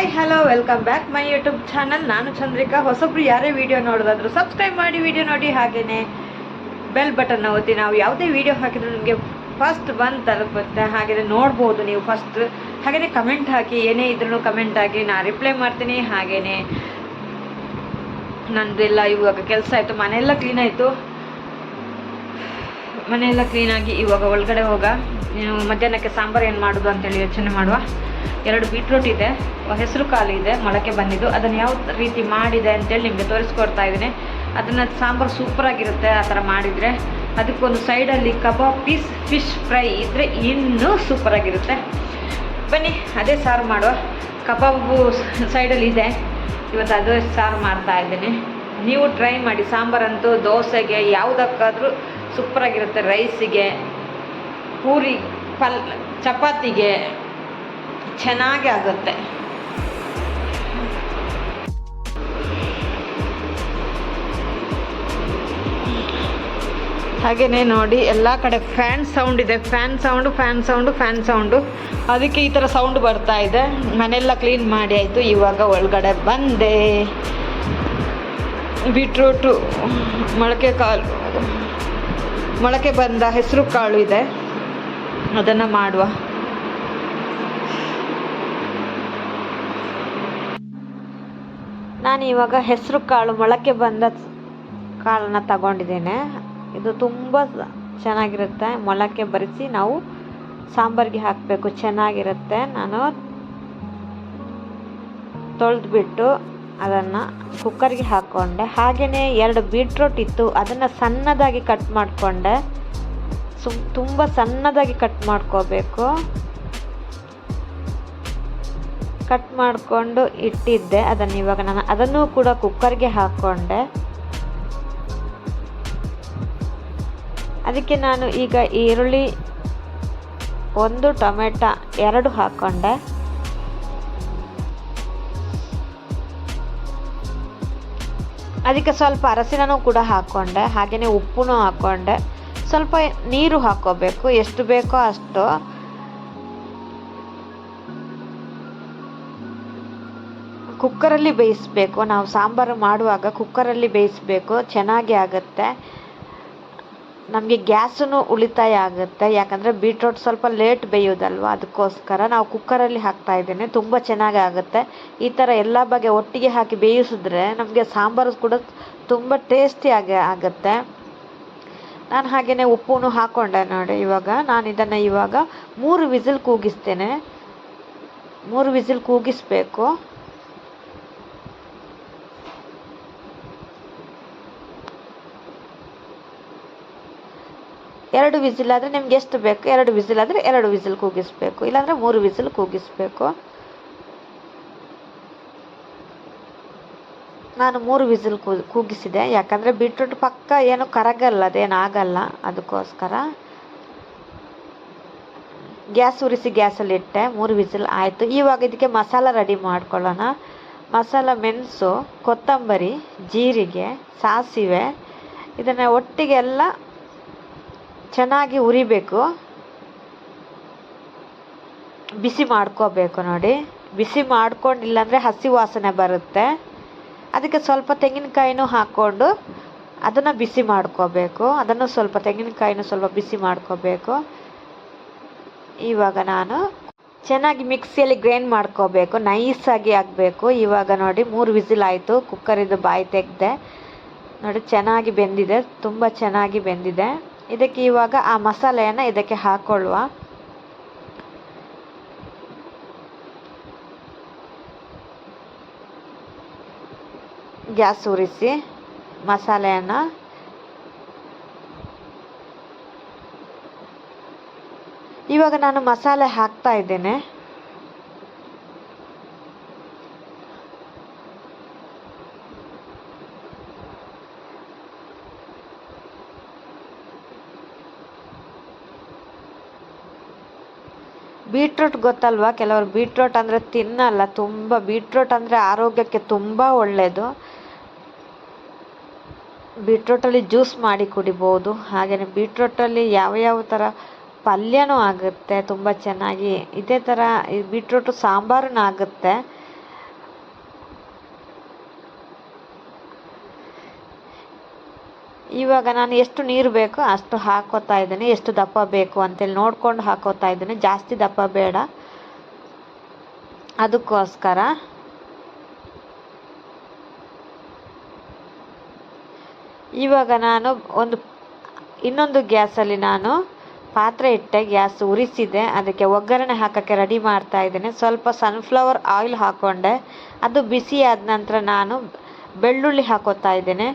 Hi hello welcome back my YouTube channel ನಾನು ಚಂದ್ರಿಕಾ. ಹೊಸಬ್ರು ಯಾರೇ ವಿಡಿಯೋ ನೋಡೋದಾದ್ರು ಸಬ್ಸ್ಕ್ರೈಬ್ ಮಾಡಿ ವಿಡಿಯೋ ನೋಡಿ ಹಾಗೆಯೇ ಬೆಲ್ ಬಟನ್ ಒತ್ತಿ. ನಾವು ಯಾವುದೇ ವಿಡಿಯೋ ಹಾಕಿದ್ರು ನಿಮಗೆ ಫಸ್ಟ್ ಬಂದು ತಲುಪುತ್ತೆ. ಹಾಗೆಯೇ ನೋಡ್ಬೋದು ನೀವು ಫಸ್ಟ್ ಹಾಗೆಯೇ ಕಮೆಂಟ್ ಹಾಕಿ, ಏನೇ ಇದ್ರೂ ಕಮೆಂಟ್ ಹಾಕಿ ನಾನು ರಿಪ್ಲೈ ಮಾಡ್ತೀನಿ. ಹಾಗೆಯೇ ನಂದೆಲ್ಲ ಇವಾಗ ಕೆಲಸ ಆಯಿತು, ಮನೆಯೆಲ್ಲ ಕ್ಲೀನ್ ಆಯಿತು. ಮನೆಯೆಲ್ಲ ಕ್ಲೀನಾಗಿ ಇವಾಗ ಒಳಗಡೆ ಹೋಗ ಮಧ್ಯಾಹ್ನಕ್ಕೆ ಸಾಂಬಾರು ಏನು ಮಾಡೋದು ಅಂತೇಳಿ ಯೋಚನೆ ಮಾಡುವ. ಎರಡು ಬೀಟ್ರೂಟ್ ಇದೆ, ಹೆಸರು ಕಾಳು ಇದೆ, ಮೊಳಕೆ ಬಂದಿದ್ದು. ಅದನ್ನು ಯಾವ ರೀತಿ ಮಾಡಿದೆ ಅಂತೇಳಿ ನಿಮಗೆ ತೋರಿಸ್ಕೊಡ್ತಾ ಇದ್ದೀನಿ. ಅದನ್ನು ಸಾಂಬಾರು ಸೂಪರಾಗಿರುತ್ತೆ ಆ ಥರ ಮಾಡಿದರೆ, ಅದಕ್ಕೊಂದು ಸೈಡಲ್ಲಿ ಕಬಾಬ್ ಪೀಸ್ ಫಿಶ್ ಫ್ರೈ ಇದ್ದರೆ ಇನ್ನೂ ಸೂಪರಾಗಿರುತ್ತೆ ಬನ್ನಿ, ಅದೇ ಸಾರು ಮಾಡುವ. ಕಬಾಬು ಸೈಡಲ್ಲಿ ಇದೆ. ಇವತ್ತು ಅದೇ ಸಾರು ಮಾಡ್ತಾ ಇದ್ದೀನಿ. ನೀವು ಟ್ರೈ ಮಾಡಿ ಸಾಂಬಾರಂತೂ ದೋಸೆಗೆ ಯಾವುದಕ್ಕಾದರೂ ಸೂಪರಾಗಿರುತ್ತೆ ರೈಸಿಗೆ, ಪೂರಿ, ಪಲ್, ಚಪಾತಿಗೆ, ಚೆನ್ನಾಗಿ ಆಗುತ್ತೆ. ಹಾಗೆಯೇ ನೋಡಿ, ಎಲ್ಲ ಕಡೆ ಫ್ಯಾನ್ ಸೌಂಡ್ ಇದೆ. Fan sound fan sound fan sound. ಅದಕ್ಕೆ ಈ ಥರ ಸೌಂಡ್ ಬರ್ತಾ ಇದೆ. ಮನೆಯೆಲ್ಲ ಕ್ಲೀನ್ ಮಾಡಿ ಆಯಿತು, ಇವಾಗ ಒಳಗಡೆ ಬಂದೆ. ಬೀಟ್ರೂಟು, ಮೊಳಕೆ ಕಾಳು ಮೊಳಕೆ ಬಂದ ಹೆಸರು ಕಾಳು ಇದೆ. ಅದನ್ನು ಮಾಡುವ. ನಾನು ಇವಾಗ ಹೆಸರು ಕಾಳು, ಮೊಳಕೆ ಬಂದ ಕಾಳನ್ನ ತಗೊಂಡಿದ್ದೇನೆ. ಇದು ತುಂಬ ಚೆನ್ನಾಗಿರುತ್ತೆ. ಮೊಳಕೆ ಬರಿಸಿ ನಾವು ಸಾಂಬಾರಿಗೆ ಹಾಕಬೇಕು. ಚೆನ್ನಾಗಿರುತ್ತೆ. ನಾನು ತೊಳೆದ್ಬಿಟ್ಟು ಅದನ್ನು ಕುಕ್ಕರ್ಗೆ ಹಾಕ್ಕೊಂಡೆ ಹಾಗೆಯೇ ಎರಡು ಬೀಟ್ರೋಟ್ ಇತ್ತು. ಅದನ್ನು ಸಣ್ಣದಾಗಿ ಕಟ್ ಮಾಡಿಕೊಂಡೆ. ಸು, ತುಂಬ ಸಣ್ಣದಾಗಿ ಕಟ್ ಮಾಡ್ಕೋಬೇಕು. ಕಟ್ ಮಾಡಿಕೊಂಡು ಇಟ್ಟಿದ್ದೆ. ಅದನ್ನು ಇವಾಗ ನಾನು ಅದನ್ನು ಕೂಡ ಕುಕ್ಕರ್ಗೆ ಹಾಕ್ಕೊಂಡೆ ಅದಕ್ಕೆ ನಾನು ಈಗ ಈರುಳ್ಳಿ, ಒಂದು ಟೊಮೆಟ, ಎರಡು ಹಾಕ್ಕೊಂಡೆ ಅದಕ್ಕೆ ಸ್ವಲ್ಪ ಅರಸಿನೂ ಕೂಡ ಹಾಕ್ಕೊಂಡೆ ಹಾಗೆಯೇ ಉಪ್ಪು ಹಾಕ್ಕೊಂಡೆ ಸ್ವಲ್ಪ ನೀರು ಹಾಕ್ಕೋಬೇಕು ಎಷ್ಟು ಬೇಕೋ ಅಷ್ಟು. ಕುಕ್ಕರಲ್ಲಿ ಬೇಯಿಸಬೇಕು, ನಾವು ಸಾಂಬಾರು ಮಾಡುವಾಗ ಕುಕ್ಕರಲ್ಲಿ ಬೇಯಿಸಬೇಕು, ಚೆನ್ನಾಗಿ ಆಗುತ್ತೆ. ನಮಗೆ ಗ್ಯಾಸೂ ಉಳಿತಾಯ ಆಗುತ್ತೆ. ಯಾಕಂದರೆ ಬೀಟ್ರೋಟ್ ಸ್ವಲ್ಪ ಲೇಟ್ ಬೇಯೋದಲ್ವ? ಅದಕ್ಕೋಸ್ಕರ ನಾವು ಕುಕ್ಕರಲ್ಲಿ ಹಾಕ್ತಾ ಇದ್ದೇನೆ. ತುಂಬ ಚೆನ್ನಾಗಿ ಆಗುತ್ತೆ. ಈ ಥರ ಎಲ್ಲ ಬಗೆ ಒಟ್ಟಿಗೆ ಹಾಕಿ ಬೇಯಿಸಿದ್ರೆ ನಮಗೆ ಸಾಂಬಾರು ಕೂಡ ತುಂಬ ಟೇಸ್ಟಿಯಾಗಿ ಆಗುತ್ತೆ. ನಾನು ಹಾಗೆಯೇ ಉಪ್ಪು ಹಾಕ್ಕೊಂಡೆ ನೋಡಿ ಇವಾಗ. ನಾನು ಇದನ್ನು ಇವಾಗ ಮೂರು ವಿಸಿಲ್ ಕೂಗಿಸ್ತೇನೆ. ಮೂರು ವಿಸಿಲ್ ಕೂಗಿಸ್ಬೇಕು. ಎರಡು ವಿಸಿಲ್ ಆದರೆ ನಿಮ್ಗೆ ಎಷ್ಟು ಬೇಕು? ಎರಡು ವಿಸಿಲ್ ಆದರೆ ಎರಡು ವಿಸಿಲ್ ಕೂಗಿಸ್ಬೇಕು. ಇಲ್ಲಾಂದರೆ ಮೂರು ವಿಸಿಲ್ ಕೂಗಿಸ್ಬೇಕು. ನಾನು ಮೂರು ವಿಸಿಲ್ ಕೂಗಿಸಿದೆ. ಯಾಕಂದರೆ ಬೀಟ್ರೂಟ್ ಪಕ್ಕ ಏನು ಕರಗಲ್ಲ, ಅದೇನು ಆಗಲ್ಲ ಅದಕ್ಕೋಸ್ಕರ. ಗ್ಯಾಸ್ ಉರಿಸಿ ಗ್ಯಾಸಲ್ಲಿ ಇಟ್ಟೆ. ಮೂರು ವಿಸಿಲ್ ಆಯಿತು. ಇವಾಗ ಇದಕ್ಕೆ ಮಸಾಲ ರೆಡಿ ಮಾಡ್ಕೊಳ್ಳೋಣ. ಮಸಾಲ ಮೆಣಸು, ಕೊತ್ತಂಬರಿ, ಜೀರಿಗೆ, ಸಾಸಿವೆ. ಇದನ್ನು ಒಟ್ಟಿಗೆ ಎಲ್ಲ ಚೆನ್ನಾಗಿ ಉರಿಬೇಕು. ಬಿಸಿ ಮಾಡ್ಕೋಬೇಕು ನೋಡಿ. ಬಿಸಿ ಮಾಡ್ಕೊಂಡಿಲ್ಲ ಅಂದರೆ ಹಸಿ ವಾಸನೆ ಬರುತ್ತೆ. ಅದಕ್ಕೆ ಸ್ವಲ್ಪ ತೆಂಗಿನಕಾಯಿನೂ ಹಾಕ್ಕೊಂಡು ಅದನ್ನು ಬಿಸಿ ಮಾಡ್ಕೋಬೇಕು. ಅದನ್ನು ಸ್ವಲ್ಪ ತೆಂಗಿನಕಾಯಿನೂ ಸ್ವಲ್ಪ ಬಿಸಿ ಮಾಡ್ಕೋಬೇಕು. ಇವಾಗ ನಾನು ಚೆನ್ನಾಗಿ ಮಿಕ್ಸಿಯಲ್ಲಿ ಗ್ರೈಂಡ್ ಮಾಡ್ಕೋಬೇಕು. ನೈಸಾಗಿ ಆಗಬೇಕು ಇವಾಗ ನೋಡಿ ಮೂರು ವಿಸಿಲ್ ಆಯಿತು. ಕುಕ್ಕರಿದು ಬಾಯಿ ತೆಗೆದೆ. ನೋಡಿ ಚೆನ್ನಾಗಿ ಬೆಂದಿದೆ. ತುಂಬ ಚೆನ್ನಾಗಿ ಬೆಂದಿದೆ. ಇದಕ್ಕೆ ಇವಾಗ ಆ ಮಸಾಲೆಯನ್ನು ಇದಕ್ಕೆ ಹಾಕ್ಕೊಳ್ಳುವ ಗ್ಯಾಸ್ ಉರಿಸಿ ಮಸಾಲೆಯನ್ನು. ಇವಾಗ ನಾನು ಮಸಾಲೆ ಹಾಕ್ತಾ ಇದ್ದೇನೆ. ಬೀಟ್ರೂಟ್ ಗೊತ್ತಲ್ವಾ? ಕೆಲವರು ಬೀಟ್ರೂಟ್ ಅಂದರೆ ತಿನ್ನಲ್ಲ, ತುಂಬ ಬೀಟ್ರೂಟ್ ಅಂದರೆ ಆರೋಗ್ಯಕ್ಕೆ ತುಂಬ ಒಳ್ಳೆಯದು ಬೀಟ್ರೂಟಲ್ಲಿ ಜ್ಯೂಸ್ ಮಾಡಿ ಕುಡಿಬೋದು. ಹಾಗೆಯೇ ಬೀಟ್ರೂಟಲ್ಲಿ ಯಾವ ಯಾವ ಥರ ಪಲ್ಯನೂ ಆಗುತ್ತೆ, ತುಂಬ ಚೆನ್ನಾಗಿ. ಇದೇ ಥರ ಈ ಬೀಟ್ರೂಟು ಸಾಂಬಾರೂ ಆಗುತ್ತೆ. ಇವಾಗ ನಾನು ಎಷ್ಟು ನೀರು ಬೇಕೋ ಅಷ್ಟು ಹಾಕೋತಾ ಇದ್ದೀನಿ, ಎಷ್ಟು ದಪ್ಪ ಬೇಕು ಅಂತೇಳಿ ನೋಡ್ಕೊಂಡು ಹಾಕೋತಾ ಇದ್ದೀನಿ. ಜಾಸ್ತಿ ದಪ್ಪ ಬೇಡ. ಅದಕ್ಕೋಸ್ಕರ ಇವಾಗ ನಾನು ಒಂದು, ಇನ್ನೊಂದು ಗ್ಯಾಸಲ್ಲಿ ನಾನು ಪಾತ್ರೆ ಇಟ್ಟೆ, ಗ್ಯಾಸ್ ಉರಿಸಿದೆ. ಅದಕ್ಕೆ ಒಗ್ಗರಣೆ ಹಾಕೋಕ್ಕೆ ರೆಡಿ ಮಾಡ್ತಾ ಇದ್ದೇನೆ. ಸ್ವಲ್ಪ ಸನ್ಫ್ಲವರ್ ಆಯಿಲ್ ಹಾಕ್ಕೊಂಡೆ ಅದು ಬಿಸಿ ಆದ ನಂತರ ನಾನು ಬೆಳ್ಳುಳ್ಳಿ ಹಾಕೋತಾ ಇದ್ದೇನೆ.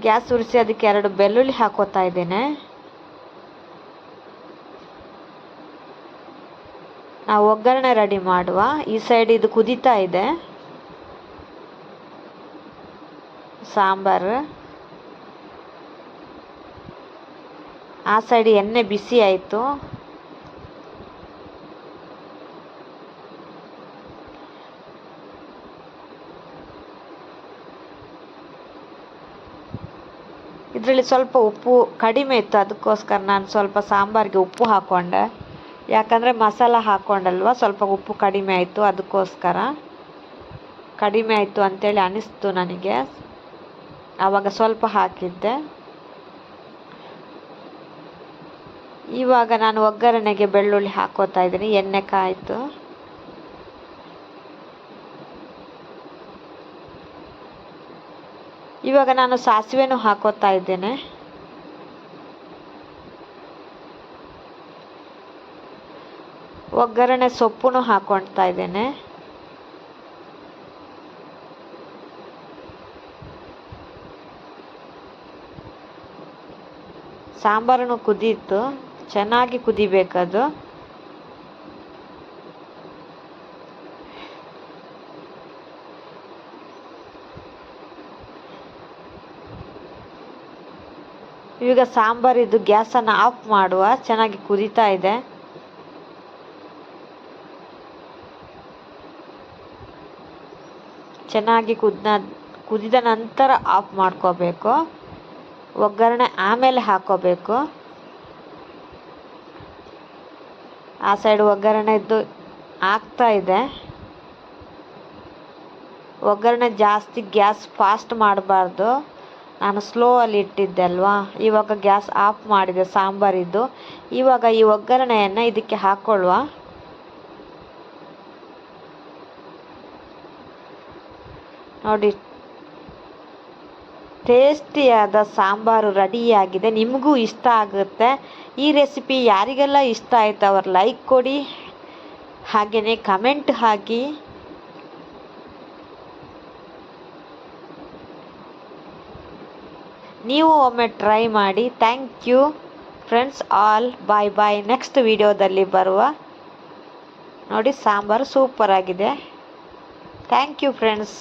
ಗ್ಯಾಸ್ ಉರಿಸಿ ಅದಕ್ಕೆ ಎರಡು ಬೆಳ್ಳುಳ್ಳಿ ಹಾಕೋತಾ ಇದ್ದೇನೆ. ನಾವು ಒಗ್ಗರಣೆ ರೆಡಿ ಮಾಡುವ. ಈ ಸೈಡ್ ಇದು ಕುದೀತಾ ಇದೆ. ಸಾಂಬಾರು. ಆ ಸೈಡ್ ಎಣ್ಣೆ ಬಿಸಿ ಆಯಿತು. ಇದರಲ್ಲಿ ಸ್ವಲ್ಪ ಉಪ್ಪು ಕಡಿಮೆ ಇತ್ತು, ಅದಕ್ಕೋಸ್ಕರ ನಾನು ಸ್ವಲ್ಪ ಸಾಂಬಾರಿಗೆ ಉಪ್ಪು ಹಾಕ್ಕೊಂಡೆ ಯಾಕಂದರೆ ಮಸಾಲ ಹಾಕ್ಕೊಂಡಲ್ವ ಸ್ವಲ್ಪ ಉಪ್ಪು ಕಡಿಮೆ ಆಯಿತು, ಅದಕ್ಕೋಸ್ಕರ. ಕಡಿಮೆ ಆಯಿತು ಅಂತೇಳಿ ಅನಿಸ್ತು ನನಗೆ. ಆವಾಗ ಸ್ವಲ್ಪ ಹಾಕಿದ್ದೆ. ಇವಾಗ ನಾನು ಒಗ್ಗರಣೆಗೆ ಬೆಳ್ಳುಳ್ಳಿ ಹಾಕೋತಾ ಇದ್ದೀನಿ, ಎಣ್ಣೆ ಕಾಯಿತು. ಇವಾಗ ನಾನು ಸಾಸಿವೆನು ಹಾಕೋತಾ ಇದ್ದೇನೆ. ಒಗ್ಗರಣೆ ಸೊಪ್ಪುನು ಹಾಕೊಳ್ತಾ ಇದ್ದೇನೆ. ಸಾಂಬಾರನ್ನು ಕುದೀತು ಚೆನ್ನಾಗಿ ಕುದಿಬೇಕದು. ಈಗ ಸಾಂಬಾರಿದ್ದು ಗ್ಯಾಸನ್ನು ಆಫ್ ಮಾಡುವ, ಚೆನ್ನಾಗಿ ಕುದಿತಾ ಇದೆ. ಚೆನ್ನಾಗಿ ಕುದ್ದ ಕುದಿದ ನಂತರ ಆಫ್ ಮಾಡ್ಕೋಬೇಕು. ಒಗ್ಗರಣೆ ಆಮೇಲೆ ಹಾಕೋಬೇಕು. ಆ ಸೈಡ್ ಒಗ್ಗರಣೆ ಇದ್ದು ಆಗ್ತಾ ಇದೆ. ಒಗ್ಗರಣೆ ಜಾಸ್ತಿ ಗ್ಯಾಸ್ ಫಾಸ್ಟ್ ಮಾಡಬಾರ್ದು. ನಾನು ಸ್ಲೋ ಅಲ್ಲಿ ಇಟ್ಟಿದ್ದೆ ಅಲ್ವಾ? ಇವಾಗ ಗ್ಯಾಸ್ ಆಫ್ ಮಾಡಿದೆ, ಸಾಂಬಾರಿದ್ದು. ಇವಾಗ ಈ ಒಗ್ಗರಣೆಯನ್ನು ಇದಕ್ಕೆ ಹಾಕ್ಕೊಳ್ಳುವ ನೋಡಿ. ಟೇಸ್ಟಿಯಾದ ಸಾಂಬಾರು ರೆಡಿಯಾಗಿದೆ. ನಿಮಗೂ ಇಷ್ಟ ಆಗುತ್ತೆ. ಈ ರೆಸಿಪಿ ಯಾರಿಗೆಲ್ಲ ಇಷ್ಟ ಆಯಿತು, ಅವ್ರು ಲೈಕ್ ಕೊಡಿ. ಹಾಗೆಯೇ ಕಮೆಂಟ್ ಹಾಕಿ. ನೀವು ಒಮ್ಮೆ ಟ್ರೈ ಮಾಡಿ. Thank you friends all bye bye next ವಿಡಿಯೋದಲ್ಲಿ ಬರುವ ನೋಡಿ ಸಾಂಬಾರು ಸೂಪರ್ ಆಗಿದೆ ಥ್ಯಾಂಕ್ ಯು ಫ್ರೆಂಡ್ಸ್